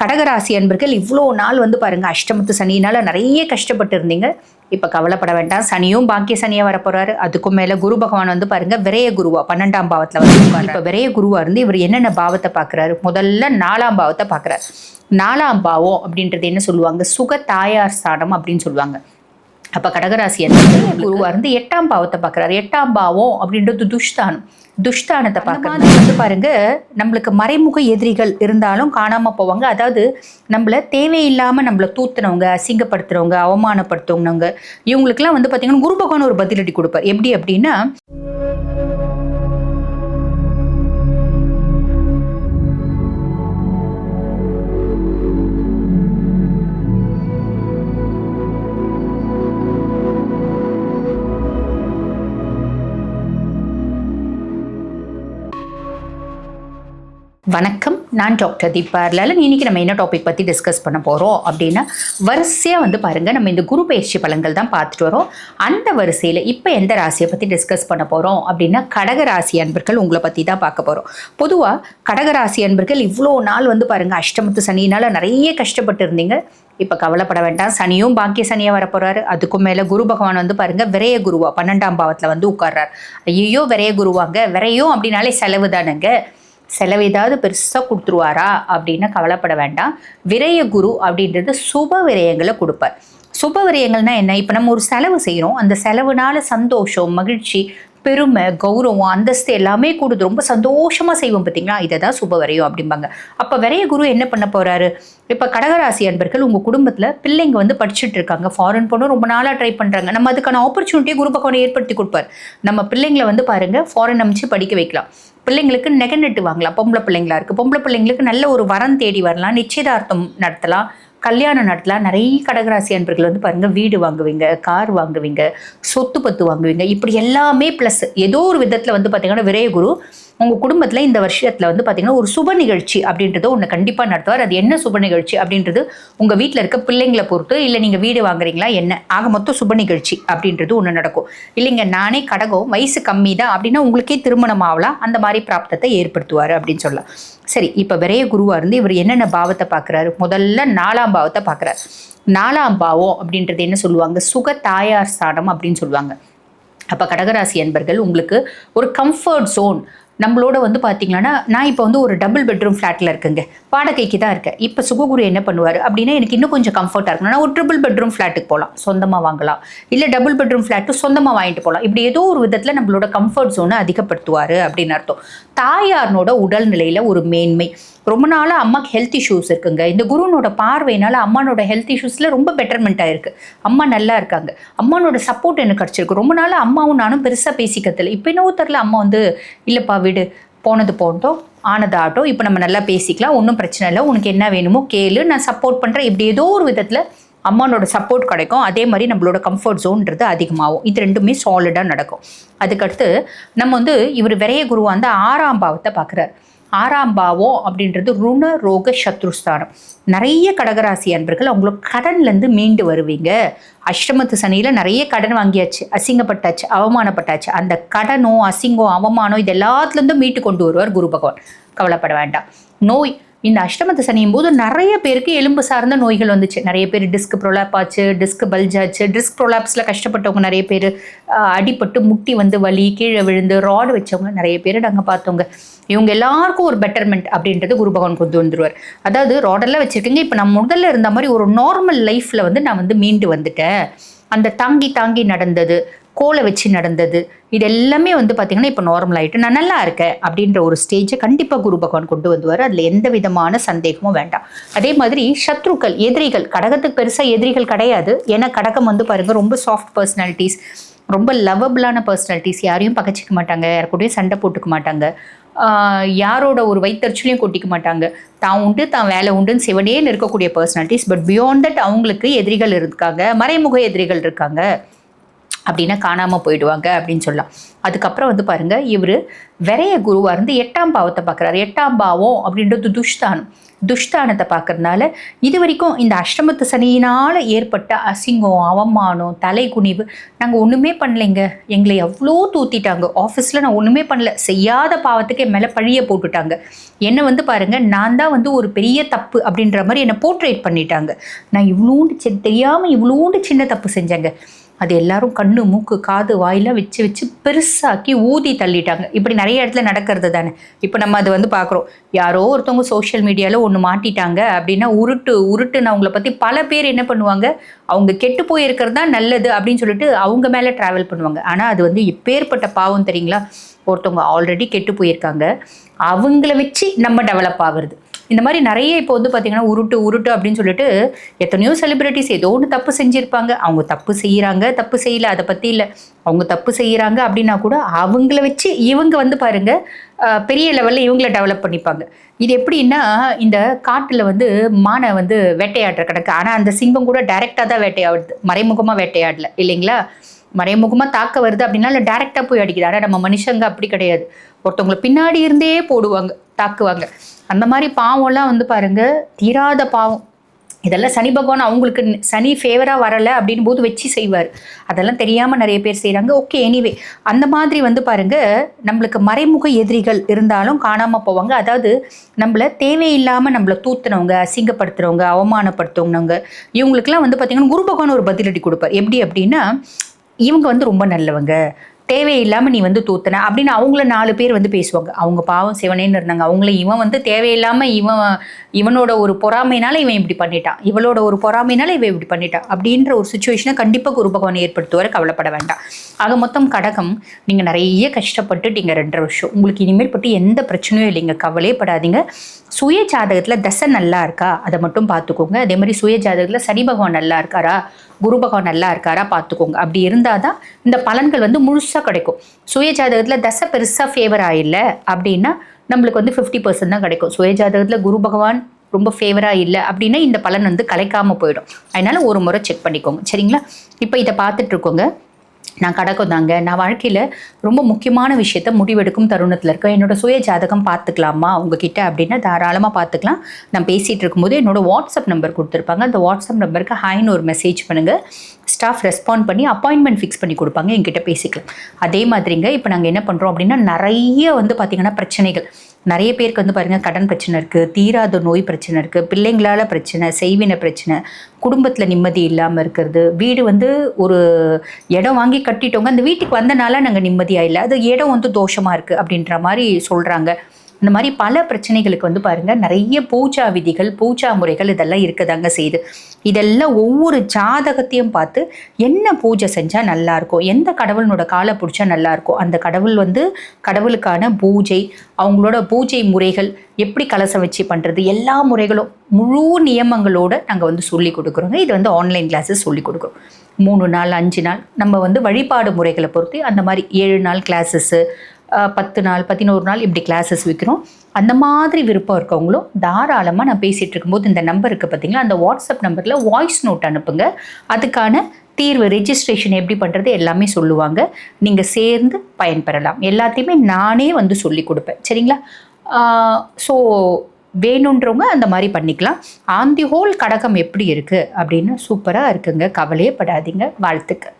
கடகராசி அன்பர்கள் இவ்வளோ நாள் வந்து பாருங்க அஷ்டமத்து சனியினால் நிறைய கஷ்டப்பட்டு இருந்தீங்க. இப்போ கவலைப்பட வேண்டாம். சனியும் பாக்கிய சனியாக வரப்போறாரு. அதுக்கும் மேலே குரு பகவான் வந்து பாருங்க விரைய குருவா பன்னெண்டாம் பாவத்தில் வந்து இப்போ விரைய குருவாக இருந்து இவர் என்னென்ன பாவத்தை பார்க்கறாரு? முதல்ல நாலாம் பாவத்தை பார்க்கறாரு. நாலாம் பாவம் அப்படின்றது என்ன சொல்லுவாங்க? சுக தாயார் ஸ்தானம் அப்படின்னு சொல்லுவாங்க. அப்ப கடகராசி என்பது குருவா இருந்து எட்டாம் பாவத்தை பார்க்கறாரு. எட்டாம் பாவம் அப்படின்றது துஷ்தானம். துஷ்தானத்தை பார்க்கறது வந்து பாருங்க நம்மளுக்கு மறைமுக எதிரிகள் இருந்தாலும் காணாம போவாங்க. அதாவது நம்மள தேவையில்லாம நம்மள தூத்துனவங்க அசிங்கப்படுத்துறவங்க அவமானப்படுத்துவங்க இவங்களுக்குலாம் வந்து பாத்தீங்கன்னா குரு பகவான் ஒரு பதிலடி கொடுப்பார். எப்படி அப்படின்னா வணக்கம். நான் டாக்டர் தீபா லலன் இன்னைக்கு நம்ம என்ன டாபிக் பற்றி டிஸ்கஸ் பண்ண போகிறோம் அப்படின்னா வரிசையாக வந்து பாருங்கள் நம்ம இந்த குரு பயிற்சி பலன்கள் தான் பார்த்துட்டு வரோம். அந்த வரிசையில் இப்போ எந்த ராசியை பற்றி டிஸ்கஸ் பண்ண போகிறோம் அப்படின்னா கடக ராசி அன்பர்கள் உங்களை பற்றி தான் பார்க்க போகிறோம் பொதுவாக கடகராசி அன்பர்கள் இவ்வளோ நாள் வந்து பாருங்கள் அஷ்டமத்து சனியினால் நிறைய கஷ்டப்பட்டு இருந்தீங்க. இப்போ கவலைப்பட வேண்டாம். சனியும் பாக்கிய சனியாக வரப்போகிறாரு அதுக்கும் மேலே குரு பகவான் வந்து பாருங்கள் விரைய குருவா பன்னெண்டாம் பாவத்தில் வந்து உட்கார்றாரு. ஐயோ விரைய குருவாங்க. விரையும் அப்படின்னாலே செலவு தானுங்க செலவு ஏதாவது பெருசாக கொடுத்துருவாரா அப்படின்னு கவலைப்பட வேண்டாம். விரய குரு அப்படின்றது சுப விரயங்களை கொடுப்பார். சுப விரயங்கள்னா என்ன? இப்போ நம்ம ஒரு செலவு செய்கிறோம் அந்த செலவுனால சந்தோஷம் மகிழ்ச்சி பெருமை கௌரவம் அந்தஸ்து எல்லாமே கொடுத்து ரொம்ப சந்தோஷமாக செய்வோம் பார்த்தீங்களா இதை தான் சுப வரையும் அப்படிம்பாங்க. அப்போ வரைய குரு என்ன பண்ண போகிறாரு இப்போ கடகராசி அன்பர்கள் உங்கள் குடும்பத்தில் பிள்ளைங்க வந்து படிச்சுட்டு இருக்காங்க. ஃபாரின் போகணும் ரொம்ப நாளாக ட்ரை பண்ணுறாங்க நம்ம அதுக்கான ஆப்பர்ச்சுனிட்டியை குரு பகவானை ஏற்படுத்தி கொடுப்பார். நம்ம பிள்ளைங்களை வந்து பாருங்கள் ஃபாரின் அமைச்சு படிக்க வைக்கலாம். பிள்ளைங்களுக்கு நெகநெட்டு வாங்கலாம். பொம்பளை பிள்ளைங்களா இருக்குது பொம்பளை பிள்ளைங்களுக்கு நல்ல ஒரு வரம் தேடி வரலாம். நிச்சயதார்த்தம் நடத்தலாம். கல்யாணம் நாட்டில் நிறைய கடகராசி அன்பர்கள் வந்து பாருங்க வீடு வாங்குவீங்க கார் வாங்குவீங்க சொத்து பத்து வாங்குவீங்க. இப்படி எல்லாமே ப்ளஸ் ஏதோ ஒரு விதத்தில் வந்து பார்த்தீங்கன்னா விரயகுரு உங்கள் குடும்பத்தில் இந்த வருஷத்தில் வந்து பார்த்தீங்கன்னா ஒரு சுப நிகழ்ச்சி அப்படின்றது ஒன்று கண்டிப்பாக நடத்துவார். அது என்ன சுப நிகழ்ச்சி அப்படின்றது உங்கள் வீட்டில் இருக்க பிள்ளைங்களை பொறுத்து இல்லை நீங்கள் வீடு வாங்குறீங்களா என்ன? ஆக மொத்தம் சுப நிகழ்ச்சி அப்படின்றது ஒன்று நடக்கும். இல்லைங்க நானே கடகம் வயசு கம்மி தான் அப்படின்னா உங்களுக்கே திருமணம் ஆகலாம். அந்த மாதிரி பிராப்தத்தை ஏற்படுத்துவார் அப்படின்னு சொல்லலாம். சரி இப்போ விரைய குருவாக இருந்து இவர் என்னென்ன பாவத்தை பார்க்குறாரு முதல்ல நாலாம் பாவத்தை பார்க்குறாரு நாலாம் பாவம் அப்படின்றது என்ன சொல்லுவாங்க? சுக தாயார் ஸ்தானம் அப்படின்னு சொல்லுவாங்க. அப்போ கடகராசி அன்பர்கள் உங்களுக்கு ஒரு கம்ஃபர்ட் ஜோன் நம்மளோட வந்து பார்த்தீங்கன்னா நான் இப்போ வந்து ஒரு டபுள் பெட்ரூம் ஃப்ளாட்டில் இருக்குங்க. வாடகைக்கு தான் இருக்கேன். இப்போ சுககுரு என்ன பண்ணுவார் அப்படின்னா எனக்கு இன்னும் கொஞ்சம் கம்ஃபர்ட்டாக இருக்கணும். நான் ஒரு ட்ரிபிள் பெட்ரூம் ஃப்ளாட்டுக்கு போகலாம் சொந்தமாக வாங்கலாம். இல்லை டபுள் பெட்ரூம் ஃப்ளாட்டு சொந்தமாக வாங்கிட்டு போகலாம் இப்படி ஏதோ ஒரு விதத்தில் நம்மளோட கம்ஃபர்ட் ஜோனை அதிகப்படுத்துவார் அப்படின்னு அர்த்தம். தாயாரனோட உடல்நிலையில் ஒரு மேன்மை. ரொம்ப நாளாக அம்மாக்கு ஹெல்த் இஷ்யூஸ் இருக்குங்க. இந்த குருனோட பார்வையினால அம்மானோட ஹெல்த் இஷ்யூஸில் ரொம்ப பெட்டர்மெண்ட் ஆயிருக்கு. அம்மா நல்லா இருக்காங்க. அம்மானோட சப்போர்ட் எனக்கு கிடச்சிருக்கு. ரொம்ப நாளாக அம்மாவும் நானும் பெருசாக பேசிக்கிறதில்ல. இப்போ என்னவோ தெரில அம்மா வந்து இல்லைப்பா விடு. போனது போகட்டும் ஆனதாகட்டும் இப்போ நம்ம நல்லா பேசிக்கலாம். ஒன்றும் பிரச்சனை இல்லை. உனக்கு என்ன வேணுமோ கேளு. நான் சப்போர்ட் பண்ணுறேன் இப்படி ஏதோ ஒரு விதத்தில் அம்மானோட சப்போர்ட் கிடைக்கும். அதே மாதிரி நம்மளோட கம்ஃபர்ட் ஜோன்றது அதிகமாகும். இது ரெண்டுமே சாலிடாக நடக்கும். அதுக்கடுத்து நம்ம வந்து இவர் விரைய குருவாக இருந்தால் ஆறாம் பாவத்தை பார்க்குறாரு. ஆறாம் பாவம் அப்படின்றது ருண ரோக சத்ருஸ்தானம். நிறைய கடகராசி அன்பர்கள் அவங்களோட கடன்லேருந்து மீண்டு வருவீங்க. அஷ்டமத்து சனியில் நிறைய கடன் வாங்கியாச்சு அசிங்கப்பட்டாச்சு அவமானப்பட்டாச்சு. அந்த கடனோ அசிங்கம் அவமானம் இது எல்லாத்துலேருந்தும் மீட்டு கொண்டு வருவார் குரு பகவான். கவலைப்பட வேண்டாம். நோய் இந்த அஷ்டமத்து சனியும் போது நிறைய பேருக்கு எலும்பு சார்ந்த நோய்கள் வந்துச்சு. நிறைய பேர் டிஸ்க் ப்ரொலாப் ஆச்சு டிஸ்க் பல்ஜ் ஆச்சு. டிஸ்க் ப்ரொலாப்ஸில் கஷ்டப்பட்டவங்க நிறைய பேர் அடிபட்டு முட்டி வந்து வலி கீழே விழுந்து ராடு வச்சவங்க நிறைய பேர் நாங்கள் பார்த்தோங்க. இவங்க எல்லாருக்கும் ஒரு பெட்டர்மெண்ட் அப்படின்றது குரு பகவான் கொண்டு வந்துருவார். அதாவது ராடெல்லாம் வச்சுருக்கீங்க இப்போ நான் முதல்ல இருந்த மாதிரி ஒரு நார்மல் லைஃப்பில் வந்து நான் வந்து மீண்டு வந்துட்டேன். அந்த தாங்கி தாங்கி நடந்தது கோலை வச்சு நடந்தது. இது எல்லாமே வந்து பார்த்திங்கன்னா இப்போ நார்மல் ஆகிட்டு நான் நல்லா இருக்கேன் அப்படின்ற ஒரு ஸ்டேஜை கண்டிப்பாக குரு பகவான் கொண்டு வந்துவார். அதில் எந்த விதமான சந்தேகமும் வேண்டாம். அதே மாதிரி சத்ருக்கள் எதிரிகள் கடகத்துக்கு பெருசாக எதிரிகள் கிடையாது. ஏன்னா கடகம் வந்து பாருங்கள் ரொம்ப சாஃப்ட் பர்சனாலிட்டிஸ் ரொம்ப லவபிளான பர்சனாலிட்டிஸ் யாரையும் பகச்சிக்க மாட்டாங்க யாருக்கூடயும் சண்டை போட்டுக்க மாட்டாங்க. யாரோட ஒரு வைத்தறிச்சலையும் கொட்டிக்க மாட்டாங்க. தான் உண்டு தான் வேலை உண்டுன்னு சிவனேன்னு இருக்கக்கூடிய பர்சனாலிட்டிஸ் பட் பியாண்ட் தட் அவங்களுக்கு எதிரிகள் இருக்காங்க மறைமுக எதிரிகள் இருக்காங்க. அப்படின்னா காணாமல் போயிடுவாங்க அப்படின்னு சொல்லலாம். அதுக்கப்புறம் வந்து பாருங்க இவர் விரைய குருவாக இருந்து எட்டாம் பாவத்தை பார்க்குறாரு. எட்டாம் பாவம் அப்படின்றது துஷ்தானம். துஷ்தானத்தை பார்க்கறதுனால இது வரைக்கும் இந்த அஷ்டமத்து சனியினால் ஏற்பட்ட அசிங்கம் அவமானம் தலை குனிவு நாங்கள் ஒன்றுமே பண்ணலைங்க. எங்களை எவ்வளோ தூத்திட்டாங்க. ஆஃபீஸில் நான் ஒன்றுமே பண்ணல. செய்யாத பாவத்துக்கு என் மேலே பழிய போட்டுட்டாங்க. என்னை வந்து பாருங்கள் நான் தான் வந்து ஒரு பெரிய தப்பு அப்படின்ற மாதிரி என்னை போர்ட்ரேட் பண்ணிட்டாங்க. நான் இவ்வளோண்டு தெரியாமல் இவ்வளோண்டு சின்ன தப்பு செஞ்சேங்க. அது எல்லாரும் கண்ணு மூக்கு காது வாயெல்லாம் வச்சு வச்சு பெருசாக்கி ஊதி தள்ளிட்டாங்க. இப்படி நிறைய இடத்துல நடக்கிறது தானே. இப்போ நம்ம அதை வந்து பார்க்குறோம் யாரோ ஒருத்தவங்க சோஷியல் மீடியாவில் ஒன்று மாட்டிட்டாங்க அப்படின்னா உருட்டு உருட்டுன்னு அவங்கள பற்றி பல பேர் என்ன பண்ணுவாங்க? அவங்க கெட்டு போயிருக்கிறது தான் நல்லது அப்படின்னு சொல்லிட்டு அவங்க மேலே ட்ராவல் பண்ணுவாங்க. ஆனால் அது வந்து எப்பேற்பட்ட பாவம் தெரியுங்களா? ஒருத்தவங்க ஆல்ரெடி கெட்டு போயிருக்காங்க. அவங்கள வச்சு நம்ம டெவலப் ஆகுறது. இந்த மாதிரி நிறைய இப்போ வந்து பார்த்தீங்கன்னா உருட்டு உருட்டு அப்படின்னு சொல்லிட்டு எத்தனையோ செலிபிரிட்டிஸ் ஏதோ ஒன்று தப்பு செஞ்சுருப்பாங்க. அவங்க தப்பு செய்கிறாங்க தப்பு செய்யல அதை பற்றி இல்லை. அவங்க தப்பு செய்கிறாங்க அப்படின்னா கூட அவங்கள வச்சு இவங்க வந்து பாருங்க பெரிய லெவலில் இவங்கள டெவலப் பண்ணிப்பாங்க. இது எப்படின்னா இந்த காட்டில் வந்து மானை வந்து வேட்டையாடுற கணக்கு. ஆனால் அந்த சிங்கம் கூட டைரெக்டாக தான் வேட்டையாடுது. மறைமுகமாக வேட்டையாடல. இல்லைங்களா? மறைமுகமாக தாக்க வருது அப்படின்னா இல்லை டேரெக்டாக போய் அடிக்குது. ஆனால் நம்ம மனுஷங்க அப்படி கிடையாது. ஒருத்தவங்களை பின்னாடி இருந்தே போடுவாங்க. தாக்குவாங்க. அந்த மாதிரி பாவம்லாம் வந்து பாருங்க தீராத பாவம். இதெல்லாம் சனி பகவான் அவங்களுக்கு சனி ஃபேவராக வரலை அப்படின்னு போது வச்சு செய்வார். அதெல்லாம் தெரியாமல் நிறைய பேர் செய்கிறாங்க ஓகே எனிவே அந்த மாதிரி வந்து பாருங்க நம்மளுக்கு மறைமுக எதிரிகள் இருந்தாலும் காணாமல் போவாங்க. அதாவது நம்மள தேவையில்லாமல் நம்மளை தூத்துனவங்க அசிங்கப்படுத்துறவங்க அவமானப்படுத்துவங்க இவங்களுக்குலாம் வந்து பார்த்திங்கன்னா குரு பகவான் ஒரு பதிலடி கொடுப்பார். எப்படி அப்படின்னா இவங்க வந்து ரொம்ப நல்லவங்க. தேவையில்லாமல் நீ வந்து தூத்துன அப்படின்னு அவங்கள நாலு பேர் வந்து பேசுவாங்க. அவங்க பாவம் சிவனேன்னு இருந்தாங்க. அவங்கள இவன் வந்து தேவையில்லாமல் இவன் இவனோட ஒரு பொறாமைனால இவன் இப்படி பண்ணிட்டான். இவளோட ஒரு பொறாமைனால இவன் இப்படி பண்ணிட்டான். அப்படின்ற ஒரு சுச்சுவேஷனை கண்டிப்பாக குரு பகவான் ஏற்படுத்துவார். கவலைப்பட வேண்டாம். ஆக மொத்தம் கடகம் நீங்கள் நிறைய கஷ்டப்பட்டுட்டீங்க ரெண்டரை வருஷம். உங்களுக்கு இனிமேல் பற்றி எந்த பிரச்சனையும் இல்லைங்க. கவலையே படாதீங்க. சுய ஜாதகத்தில் தசை நல்லா இருக்கா? அதை மட்டும் பார்த்துக்கோங்க. அதே மாதிரி சுய ஜாதகத்தில் சனி பகவான் நல்லா இருக்காரா? குரு பகவான் நல்லா இருக்காரா? பார்த்துக்கோங்க. அப்படி இருந்தால் தான் இந்த பலன்கள் வந்து முழுசாக கிடைக்கும். சுய ஜாதகத்தில் தசை பெருசாக ஃபேவர் ஆயில்ல அப்படின்னா நம்மளுக்கு வந்து ஃபிஃப்டி பர்சன்ட் தான் கிடைக்கும். சுய ஜாதகத்தில் குரு பகவான் ரொம்ப ஃபேவராக இல்லை அப்படின்னா இந்த பலன் வந்து கலைக்காமல் போயிடும். அதனால் ஒரு முறை செக் பண்ணிக்கோங்க. சரிங்களா? இப்போ இதை பார்த்துட்ருக்கோங்க நான் கடக்கம் தாங்க. நான் வாழ்க்கையில் ரொம்ப முக்கியமான விஷயத்த முடிவெடுக்கும் தருணத்தில் இருக்கேன். என்னோட சுய ஜாதகம் பார்த்துக்கலாமா உங்ககிட்ட அப்படின்னா தாராளமாக பார்த்துக்கலாம். நான் பேசிகிட்டு இருக்கும்போது என்னோடய வாட்ஸ்அப் நம்பர் கொடுத்துருப்பாங்க. அந்த வாட்ஸ்அப் நம்பருக்கு ஹாய்னு ஒரு மெசேஜ் பண்ணுங்கள் ஸ்டாஃப் ரெஸ்பாண்ட் பண்ணி அப்பாயின்மெண்ட் ஃபிக்ஸ் பண்ணி கொடுப்பாங்க. என்கிட்ட பேசிக்கலாம். அதே மாதிரிங்க இப்போ நாங்கள் என்ன பண்ணுறோம் அப்படின்னா நிறைய வந்து பார்த்திங்கன்னா பிரச்சனைகள். நிறைய பேருக்கு வந்து பாருங்கள் கடன் பிரச்சனை இருக்குது தீராத நோய் பிரச்சனை இருக்குது பிள்ளைங்களால் பிரச்சனை செய்வின பிரச்சனை குடும்பத்தில் நிம்மதி இல்லாமல் இருக்கிறது வீடு வந்து ஒரு இடம் வாங்கி கட்டிட்டோங்க அந்த வீட்டுக்கு வந்தனால நாங்கள் நிம்மதியாக இல்லை அது இடம் வந்து தோஷமாக இருக்குது அப்படின்ற மாதிரி சொல்கிறாங்க இந்த மாதிரி பல பிரச்சனைகளுக்கு வந்து பாருங்க நிறைய பூஜா விதிகள் பூஜா முறைகள் இதெல்லாம் இருக்கதாங்க செய்யுது. இதெல்லாம் ஒவ்வொரு ஜாதகத்தையும் பார்த்து என்ன பூஜை செஞ்சால் நல்லா இருக்கும் எந்த கடவுளோட காலை பிடிச்சா நல்லா இருக்கும் அந்த கடவுள் வந்து கடவுளுக்கான பூஜை அவங்களோட பூஜை முறைகள் எப்படி கலசம் வச்சு பண்ணுறது எல்லா முறைகளும் முழு நியமங்களோட நாங்கள் வந்து சொல்லி கொடுக்குறோங்க. இது வந்து ஆன்லைன் கிளாஸஸ் சொல்லி கொடுக்குறோம். மூணு நாள் அஞ்சு நாள் நம்ம வந்து வழிபாடு முறைகளை பொறுத்து அந்த மாதிரி ஏழு நாள் கிளாஸஸ்ஸு பத்து நாள் பதினோரு நாள் இப்படி கிளாஸஸ் வைக்கிறோம். அந்த மாதிரி விருப்பம் இருக்கவங்களும் தாராளமாக நான் பேசிகிட்டு இருக்கும்போது இந்த நம்பருக்கு பார்த்தீங்களா அந்த வாட்ஸ்அப் நம்பரில் வாய்ஸ் நோட் அனுப்புங்க. அதுக்கான தீர்வு ரெஜிஸ்ட்ரேஷன் எப்படி பண்ணுறது எல்லாமே சொல்லுவாங்க. நீங்கள் சேர்ந்து பயன்பெறலாம். எல்லாத்தையுமே நானே வந்து சொல்லி கொடுப்பேன். சரிங்களா? ஸோ வேணுன்றவங்க அந்த மாதிரி பண்ணிக்கலாம். ஆன் தி ஹோல் கடகம் எப்படி இருக்குது அப்படின்னு சூப்பராக இருக்குங்க. கவலையே படாதீங்க. வாழ்த்துக்கள்.